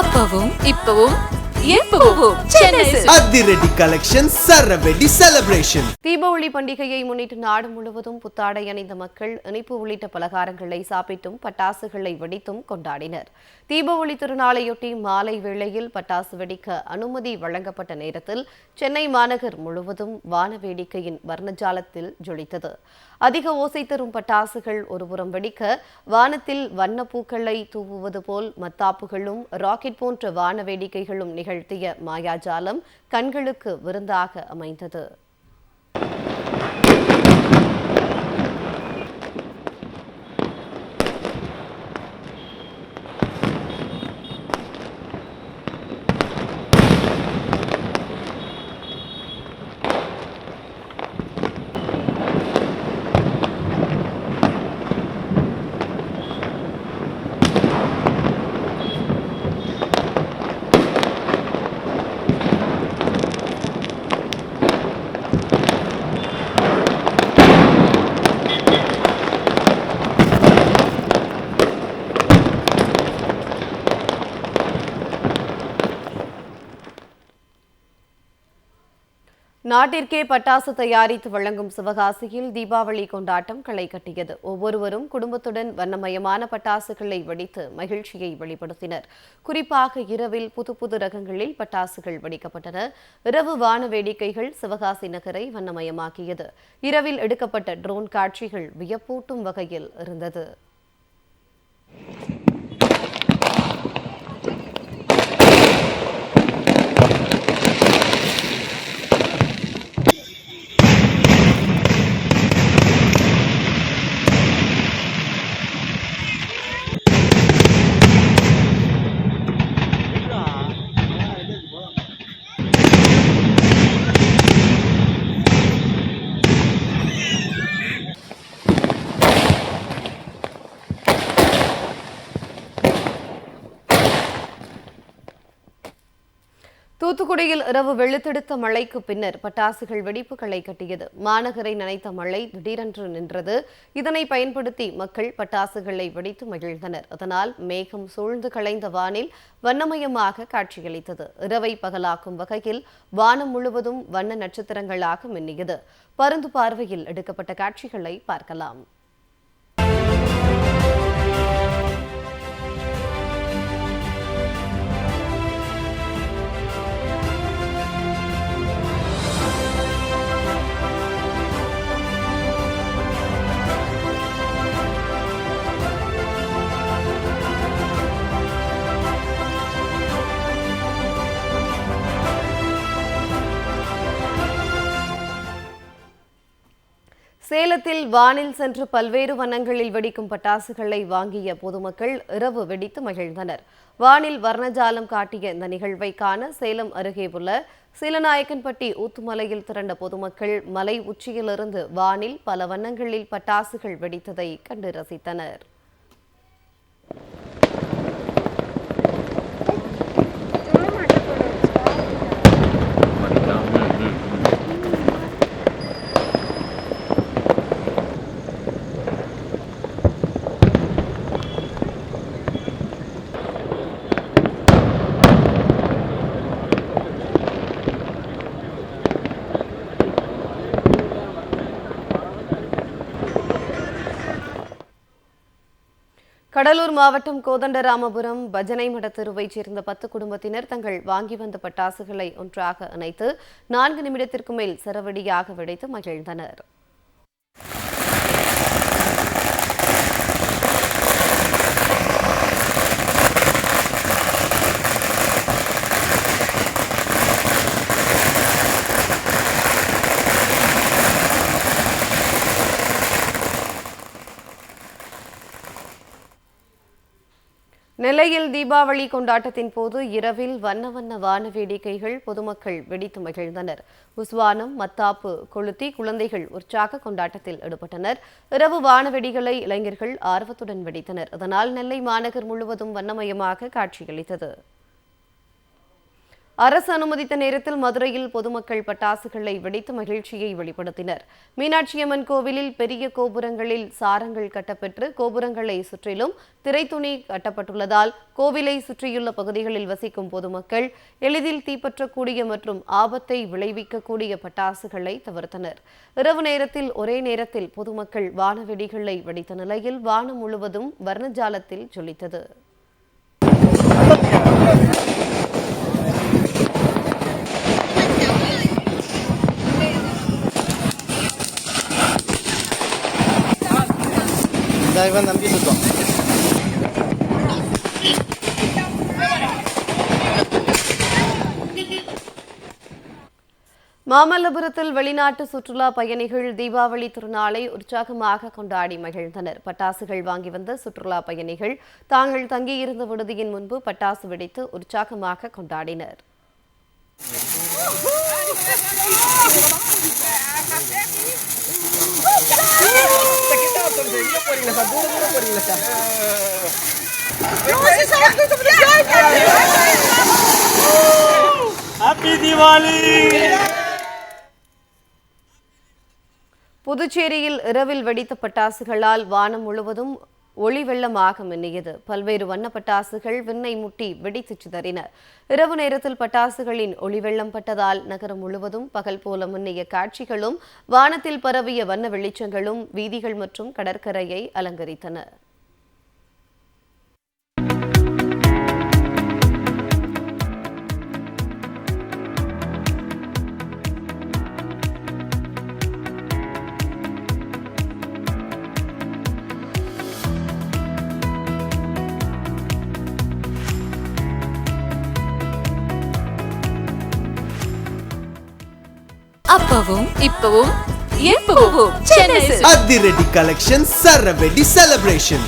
அப்பவும் இப்பவும். அதிரடி கலெக்ஷன் சரவெடி செலிப்ரேஷன் தீபாவளி பண்டிகையை முன்னிட்டு நாடு முழுவதும் புத்தாடை அணிந்த மக்கள் இனிப்பு உள்ளிட்ட பலகாரங்களை சாப்பிட்டும் பட்டாசுகளை வெடித்தும் கொண்டாடினர். தீபாவளி திருநாளையொட்டி மாலை வேளையில் பட்டாசு வெடிக்க அனுமதி வழங்கப்பட்ட நேரத்தில் சென்னை மாநகர் முழுவதும் வான வேடிக்கையின் வர்ணஜாலத்தில் ஜொலித்தது. அதிக ஓசை தரும் பட்டாசுகள் ஒருபுறம் வெடிக்க வானத்தில் வண்ணப்பூக்களை தூவுவது போல் மத்தாப்புகளும் ராக்கெட் போன்ற வான வேடிக்கைகளும் நிகழ்த்திய மாயாஜாலம் கண்களுக்கு விருந்தாக அமைந்தது. நாட்டிற்கே பட்டாசு தயாரித்து வழங்கும் சிவகாசியில் தீபாவளி கொண்டாட்டம் களை கட்டியது. ஒவ்வொருவரும் குடும்பத்துடன் வண்ணமயமான பட்டாசுகளை வெடித்து மகிழ்ச்சியை வெளிப்படுத்தினர். குறிப்பாக இரவில் புது புது ரகங்களில் பட்டாசுகள் வெடிக்கப்பட்டன. இரவு வான வேடிக்கைகள் சிவகாசி நகரை வண்ணமயமாக்கியது. இரவில் எடுக்கப்பட்ட ட்ரோன் காட்சிகள் வியப்பூட்டும் வகையில் இருந்தது. தூத்துக்குடியில் இரவு வெளுத்தெடுத்த மழைக்கு பின்னர் பட்டாசுகள் வெடிப்புகளை கட்டியது. மாநகரை நனைத்த மழை திடீரென்று நின்றது. இதனை பயன்படுத்தி மக்கள் பட்டாசுகளை வெடித்து மகிழ்ந்தனர். அதனால் மேகம் சூழ்ந்து களைந்த வானில் வண்ணமயமாக காட்சியளித்தது. இரவை பகலாக்கும் வகையில் வானம் முழுவதும் வண்ண நட்சத்திரங்களாக மின்னியது. பருந்து பார்வையில் எடுக்கப்பட்ட காட்சிகளை பார்க்கலாம். சேலத்தில் வானில் சென்று பல்வேறு வண்ணங்களில் வெடிக்கும் பட்டாசுகளை வாங்கிய பொதுமக்கள் இரவு வெடித்து மகிழ்ந்தனர். வானில் வர்ணஜாலம் காட்டிய இந்த நிகழ்வை காண சேலம் அருகே உள்ள சீலநாயக்கன்பட்டி ஊத்துமலையில் திரண்ட பொதுமக்கள் மலை உச்சியிலிருந்து வானில் பல வண்ணங்களில் பட்டாசுகள் வெடித்ததை கண்டு ரசித்தனர். கடலூர் மாவட்டம் கோதண்டராமபுரம் பஜனை மட தெருவைச் சேர்ந்த பத்து குடும்பத்தினர் தங்கள் வாங்கி வந்த பட்டாசுகளை ஒன்றாக இணைத்து நான்கு நிமிடத்திற்கு மேல் சரவடியாக வெடித்து மகிழ்ந்தனர். நெல்லையில் தீபாவளி கொண்டாட்டத்தின் போது இரவில் வண்ண வண்ண வான வேடிக்கைகள் பொதுமக்கள் வெடித்து மகிழ்ந்தனர். உஸ்வானம் மத்தாப்பு கொளுத்தி குழந்தைகள் உற்சாக கொண்டாட்டத்தில் ஈடுபட்டனர். இரவு வான வெடிகளை இளைஞர்கள் ஆர்வத்துடன் வெடித்தனர். இதனால் நெல்லை மாநகர் முழுவதும் வண்ணமயமாக காட்சியளித்தது. அரசு அனுமதித்த நேரத்தில் மதுரையில் பொதுமக்கள் பட்டாசுகளை வெடித்து மகிழ்ச்சியை வெளிப்படுத்தினர். மீனாட்சியம்மன் கோவிலில் பெரிய கோபுரங்களில் சாரங்கள் கட்டப்பெற்று கோபுரங்களை சுற்றிலும் திரைத்துணி கட்டப்பட்டுள்ளதால் கோவிலை சுற்றியுள்ள பகுதிகளில் வசிக்கும் பொதுமக்கள் எளிதில் தீப்பற்றக்கூடிய மற்றும் ஆபத்தை விளைவிக்கக்கூடிய பட்டாசுகளை தவிர்த்தனர். இரவு நேரத்தில் ஒரே நேரத்தில் பொதுமக்கள் வானவெடிகளை வெடித்த நிலையில் வானம் முழுவதும் வர்ணஜாலத்தில் ஜொலித்தது. இந்த இவன் நம்பி சுத்தம் மாமல்லபுரத்தில் வெளிநாட்டு சுற்றுலா பயணிகள் தீபாவளி திருநாளை உற்சாகமாக கொண்டாடி மகிழ்ந்தனர். பட்டாசுகள் வாங்கி வந்த சுற்றுலா பயணிகள் தாங்கள் தங்கியிருந்த விடுதியின் முன்பு பட்டாசு வெடித்து உற்சாகமாக கொண்டாடினர். ஹாப்பி தீபாவளி புதுச்சேரியில் இரவில் வெடித்த பட்டாசுகளால் வானம் முழுவதும் ஒளி வெள்ளமாக மின்னியது பல்வேறு வண்ண பட்டாசுகள் விண்ணை முட்டி வெடித்து சிதறின. இரவு நேரத்தில் பட்டாசுகளின் ஒளி வெள்ளம் பட்டதால் நகரம் முழுவதும் பகல் போல மின்னிய காட்சிகளும் வானத்தில் பரவிய வண்ண வெளிச்சங்களும் வீதிகள் மற்றும் கடற்கரையை அலங்கரித்தன. அப்பவும் இப்பவும் எப்பவும் சென்னை அதிரடி கலெக்ஷன் சரவெடி செலிப்ரேஷன்